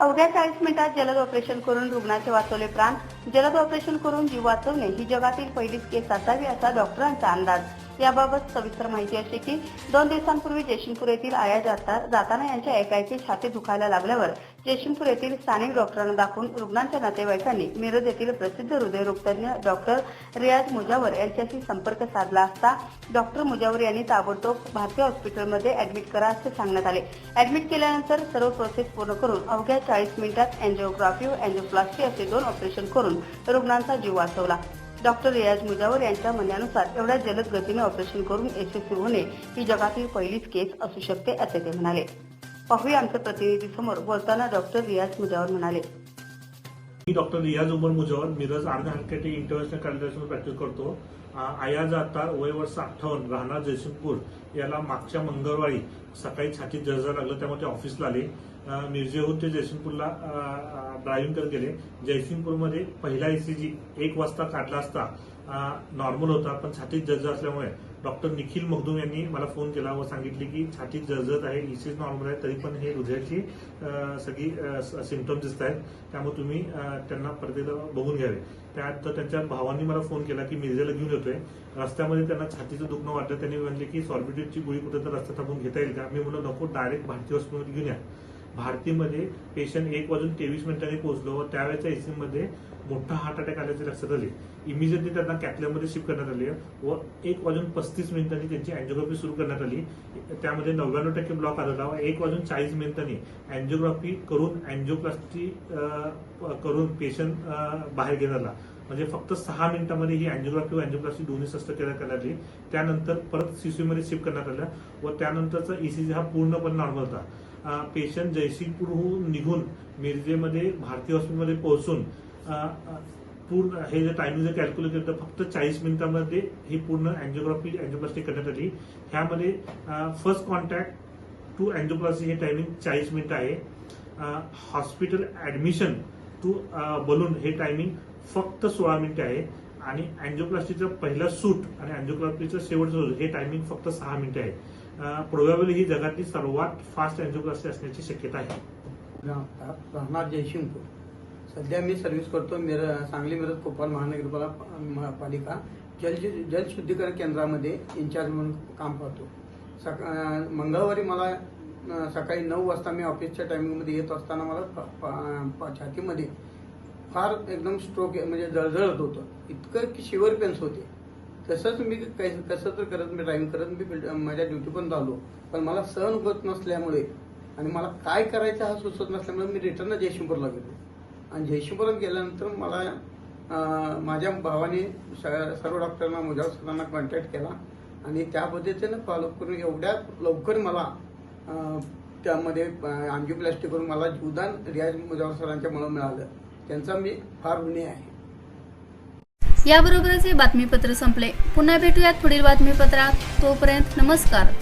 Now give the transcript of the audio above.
अवघ्या चाळीस मिनिटात जलद ऑपरेशन करून रुग्णाचे वाचवले प्राण. जलद ऑपरेशन करून जीव वाचवणे ही जगातील पहिलीच केस असावी असा डॉक्टरांचा अंदाज. याबाबत सविस्तर माहिती अशी की दोन दिवसांपूर्वी जयसिंगपूर येथील आया जाता जाताना यांच्या एकाएकी छाती दुखायला लागल्यावर जयसिंगपूर येथील स्थानिक डॉक्टरांना दाखवून रुग्णांच्या नातेवाईकांनी मिरज येथील प्रसिद्ध हृदयरोगतज्ञ डॉक्टर रियाज मुजावर यांच्याशी संपर्क साधला असता डॉक्टर मुजावर यांनी ताबडतोब भारतीय हॉस्पिटलमध्ये ऍडमिट करा असे सांगण्यात आले. ऍडमिट केल्यानंतर सर्व प्रोसेस पूर्ण करून अवघ्या चाळीस मिनिटात अँजिओग्राफी व अँजिओप्लास्टी असे दोन ऑपरेशन करून रुग्णांचा जीव वाचवला. डॉक्टर रियाज मुजावर यांच्या म्हणण्यानुसार एवढ्या जलद गतीने ऑपरेशन करून यशस्वी होणे ही जगातील पहिलीच केस असू शकते असे ते म्हणाले. पाहूया आमच्या प्रतिनिधी समोर बोलताना डॉक्टर रियाज मुजावर म्हणाले मी डॉक्टर रियाज उमर मुजवर मिरज आर्ध हंकेटी इंटरनॅशनल कॉलेजमध्ये प्रॅक्टिस करतो. आयाज आता वय वर्ष अठ्ठावन्न राहणार जयसिंगपूर. याला मागच्या मंगळवारी सकाळी छातीत जळजळ लागलं त्यामुळे ते ऑफिसला आले. अ, मिरजेहून ते जयसिंगपूरला ड्रायव्हिंग करत गेले. जयसिंगपूरमध्ये पहिला ईसीजी एक वाजता काढला असता नॉर्मल होता पण छातीत जळजळ असल्यामुळे डॉक्टर निखिल मखदूम यांनी मला फोन केला व सांगितले की छातीत जळजळत आहे ईसीज नॉर्मल आहे तरी पण हे हृदयाची सगळी सिमटम्स दिसत आहेत. त्यामुळे तुम्ही त्यांना परत बघून घ्यावे त्यात तर त्यांच्या भावांनी मला फोन केला की मिरजेला घेऊन येतोय. रस्त्यामध्ये त्यांना छातीचं दुखणं वाटलं त्यांनी म्हणले की सॉर्बिटेडची गोळी कुठे तर रस्त्यात थांबून घेता येईल का? मी म्हणलं नको डायरेक्ट भारतीय हॉस्पिटलमध्ये घेऊन या. भारतीमध्ये पेशंट एक वाजून तेवीस मिनिटांनी पोहोचलो. व त्यावेळेच्या एसी मध्ये मोठा हार्ट अटॅक आल्याचे लक्षात आले. इमिजिएटली त्यांना कॅथलॅबमध्ये शिफ्ट करण्यात आले व एक वाजून पस्तीस मिनिटांनी त्यांची अँजिओग्राफी सुरू करण्यात आली. त्यामध्ये नव्याण्णव टक्के ब्लॉक आढळला व एक वाजून चाळीस मिनिटांनी अँजिओग्राफी करून अँजिओप्लास्टी करून पेशंट बाहेर घेण्यात आला. म्हणजे फक्त सहा मिनिटांमध्ये ही अँजिओग्राफी व अँजिओप्लास्टी दोन्ही शस्त्रक्रिया करण्यात आली. त्यानंतर परत सीसीमध्ये शिफ्ट करण्यात आलं व त्यानंतरचा ईसीजी हा पूर्णपणे नॉर्मल होता. पेशंट जयसिंगपूरहून निघून मिरजेमध्ये भारतीय हॉस्पिटलमध्ये पोहोचून पूर्ण हे जे टायमिंग जर कॅल्क्युलेट केलं तर फक्त चाळीस मिनिटांमध्ये ही पूर्ण अँजिओग्राफी अँजिओप्लास्टी करण्यात आली. ह्यामध्ये फर्स्ट कॉन्टॅक्ट टू अँजिओप्लास्टी हे टायमिंग चाळीस मिनिटं आहे. हॉस्पिटल ॲडमिशन टू बलून हे टायमिंग फक्त सोळा मिनिटं आहे. आणि अँजिओप्लास्टीचं पहिलं सूट आणि अँजिओप्लास्टीचं शेवटचं सूट हे टायमिंग फक्त सहा मिनिटे आहे प्रोबॅबली ही जगातली सर्वात फास्ट अँजिओप्लास्टी असण्याची शक्यता आहे. राहतात राहणार सध्या मी सर्व्हिस करतो मिर सांगली मिरज कोपाल महानगरपालिका पालिका जल जलशुद्धीकरण केंद्रामध्ये इन्चार्ज म्हणून काम पाहतो सका मंगळवारी मला सकाळी नऊ वाजता मी ऑफिसच्या टायमिंगमध्ये येत असताना मला प- छातीमध्ये फार एकदम स्ट्रोक म्हणजे जळजळत होतं. इतकं की शिवर पेन्स होते. तसंच मी काही कसं तर करत मी ड्रायव्हिंग करत मी माझ्या ड्युटी पण झालो पण मला सहन होत नसल्यामुळे आणि मला काय करायचं हा सुचत नसल्यामुळे मी रिटर्न जयशिंपूरला गेलो. आणि जयशिंपूरला गेल्यानंतर मला माझ्या भावाने स- सर्व डॉक्टरांना मुजावर सरांना कॉन्टॅक्ट केला. आणि त्या पद्धतीनं फॉलो करून एवढ्या लवकर मला त्यामध्ये अँजिओप्लास्टी करून मला जीवदान रियाज मुजावर सरांच्या मुळे मिळालं. त्यांचा मी फार ऋणी आहे. याबरोबरच हे बातमीपत्र संपले. पुन्हा भेटूयात पुढील बातमीपत्रात. तोपर्यंत नमस्कार.